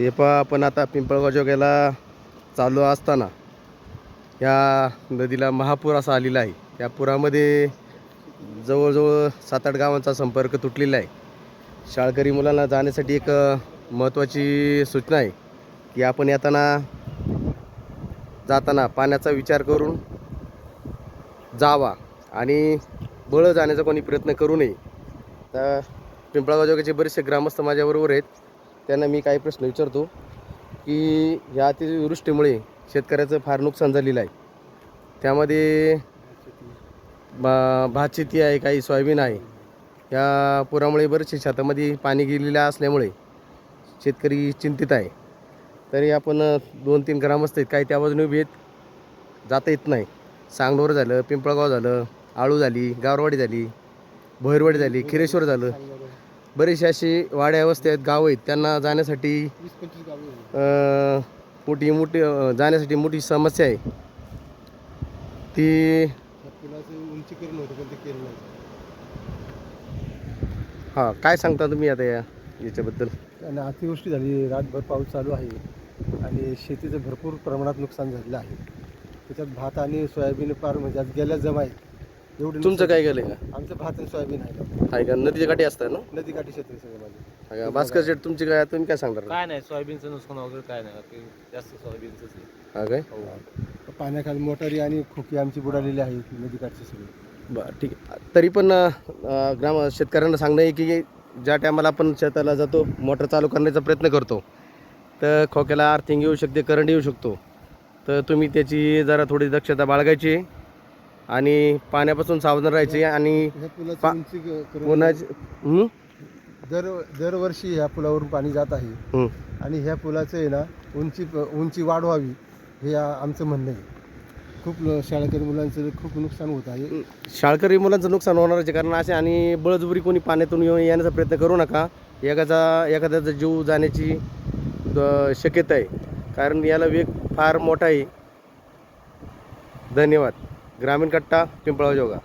हे पहा आपण आता पिंपळगाव जोग्याला चालू असताना या नदीला महापूर असा आलेला आहे. या पुरामध्ये जवळजवळ सात आठ गावांचा संपर्क तुटलेला आहे. शाळकरी मुलांना जाण्यासाठी एक महत्त्वाची सूचना आहे की आपण येताना जाताना पाण्याचा विचार करून जावा आणि बळं जाण्याचा कोणी प्रयत्न करू नये. तर पिंपळगाव जोगाचे बरेचसे ग्रामस्थ माझ्याबरोबर आहेत. त्यांना मी काही प्रश्न विचारतो की या अतिवृष्टीमुळे शेतकऱ्याचं फार नुकसान झालेलं आहे. त्यामध्ये बा भात शेती आहे काही सोयाबीन आहे. या पुरामुळे बरेचसे शेतामध्ये पाणी गेलेलं असल्यामुळे शेतकरी चिंतित आहे. तरी आपण दोन तीन ग्रामस्थ आहेत काही त्या बाजूने उभी आहेत. जाता येत नाही. सांगडोर झालं पिंपळगाव झालं आळू झाली गावरवाडी झाली भैरवाडी झाली खिरेश्वर झालं. बरेचसे असे वाड्या वस्ती आहेत गावं आहेत. त्यांना जाण्यासाठी. अ, मोठी मोठी अ, जाण्यासाठी मोठी समस्या आहे. ती त्या पुलाचं उंचीकरण होतं पण ते केलं नाही. हां काय सांगता तुम्ही आता या याच्याबद्दल? आणि अतिवृष्टी झाली रातभर पाऊस चालू आहे आणि शेतीचं भरपूर प्रमाणात नुकसान झालेलं आहे. त्याच्यात भात आणि सोयाबीन फार म्हणजे आज गेल्या जमा आहे एवढं तुमचं काय केलं का? आमचं भात आणि सोयाबीन आहे. आहे का? नदीच्या काठी असतं ना? नदीकाठी क्षेत्र सगळं माझं. आहे का? भास्कर शेठ तुमची काय तुम्ही काय सांगणार? काय नाही सोयाबीनचं नुकसान वगैरे काय नाही. बाकी जास्त सोयाबीनच आहे. हा काय? हो. पाण्याखाली मोटारी आणि खोकी आमची बुडालेली आहेत नदीकाठची सगळी. बरं ठीक आहे. तरी पण अ, ग्राम शेतकऱ्यांना सांगणं आहे की ज्या टायमाला आपण शेताला जातो मोटर चालू करण्याचा प्रयत्न करतो तर खोक्याला आर्थिंग येऊ शकते करंट येऊ शकतो. तर तुम्ही त्याची जरा थोडी दक्षता बाळगायची. आणि पाण्यापासून सावधान राहायचे आणि ह्या पुलाची पा- उंची क- करून कोणाची हं? दर दरवर्षी ह्या पुलावरून पाणी जात आहे. हं. आणि ह्या पुलाचं आहे ना उंची उंची वाढ व्हावी हे आ- आमचं म्हणणं आहे. खूप ल- शाळकरी मुलांचं खूप नुकसान होत आहे. शाळकरी मुलांचं नुकसान होणारच आहे कारण असे आणि बळजबरी कोणी पाण्यातून येऊन येण्याचा प्रयत्न करू नका. एखादा एखाद्याचा जीव जाण्याची द- शक्यता आहे. कारण याला वेग फार मोठा आहे. धन्यवाद. ग्रामीण कट्टा पिंपड़ा जोगा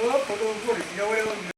Oh.